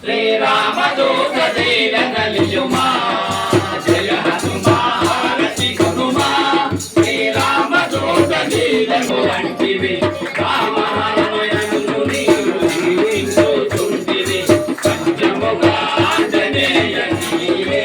శ్రీరామదూత దీన కలియుమా జయ హనుమారతి కనుమా శ్రీరామదూత దీనము వంటివి. రామాయణముని సత్యముగా జనేయ నీవే